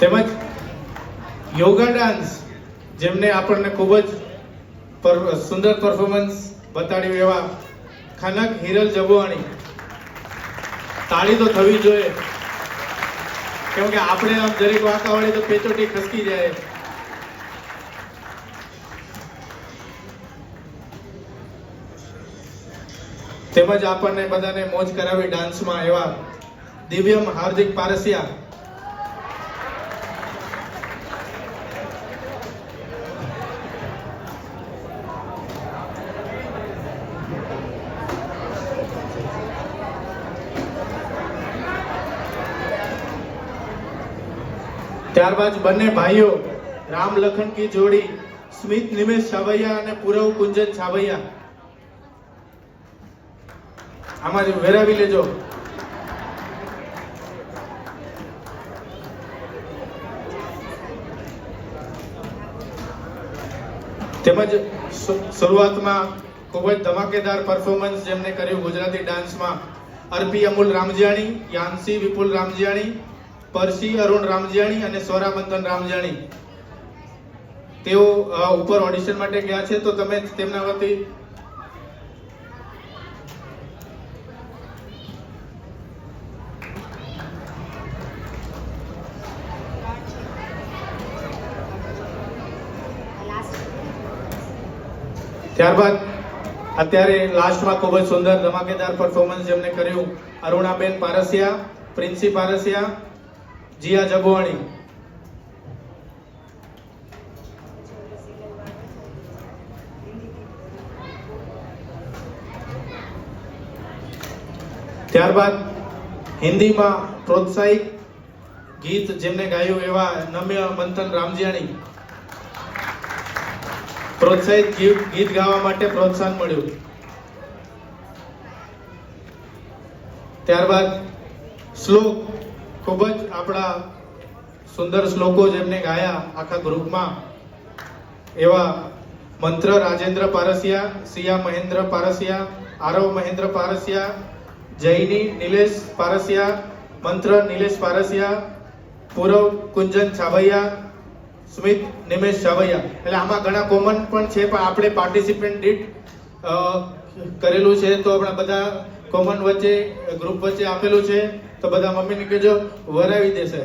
તેમજ યોગા ડાન્સ, જેમને આપણને ખૂબ જ સુંદર પરફોર્મન્સ બતાડ્યું એવા ખનક હિરલ જબુવાણી. તાળી તો થવી જોઈએ. કેમ કે આપણે આમ દરેક વાંકા તો પેચોટી ખસકી જાય. તેમજ આપણને બધાને મોજ કરાવી ડાન્સમાં એવા દિવ્યમ હાર્દિક પારસિયા ત્યારબાદ બંને ભાઈઓ રામ લખન કી જોડી, સ્મિત નિમેશ છાવૈયા અને પૂરવ કુંજન છાવૈયા. આમાં વેરાવી લેજો. તેમજ શરૂઆતમાં ખૂબ જ ધમાકેદાર પરફોર્મન્સ જેમને કર્યું ગુજરાતી ડાન્સમાં અર્પી અમુલ રામજીયાણી, યાનસી વિપુલ રામજીયાણી પરસી, અરુણ રામજાણી અને સ્વરા રામજાણી તેઓ ઉપર ઓડિશન માટે ગયા છે, તો તમે તેમના વતી ત્યારબાદ, અત્યારે લાસ્ટમાં ખૂબ જ સુંદર ધમાકેદાર પરફોર્મન્સ જેમને કર્યું. અરુણાબેન પારસિયા, પ્રિન્સી પારસિયા જીયા જગવાણી. ત્યારબાદ હિન્દીમાં પ્રોત્સાહિત ગીત જેમને ગાયું એવા નમ્ય મંથન રામજીયાણી. પ્રોત્સાહિત ગીત ગાવા માટે પ્રોત્સાહન મળ્યું. ત્યારબાદ શ્લોક ખૂબ જ આપણા સુંદર શ્લોકો જેમને ગાયા આખા ગ્રુપમાં, એવા મંત્ર રાજેન્દ્ર પારસિયા, સિયા મહેન્દ્ર પારસિયા, આરવ મહેન્દ્ર પારસિયા જૈની નિલેશ પારસિયા, મંત્ર નિલેશ પારસિયા, પૂરવ કુંજન છાવૈયા સ્મિત નિમેશ છાવૈયા એટલે આમાં ઘણા કોમન પણ છે, પણ આપણે પાર્ટિસિપન્ટ દીઠ કરેલું છે, તો આપણા બધા કોમન વચ્ચે ગ્રુપ વચ્ચે આપેલું છે તો બધા મમ્મીને કહેજો વરાવી દેશે.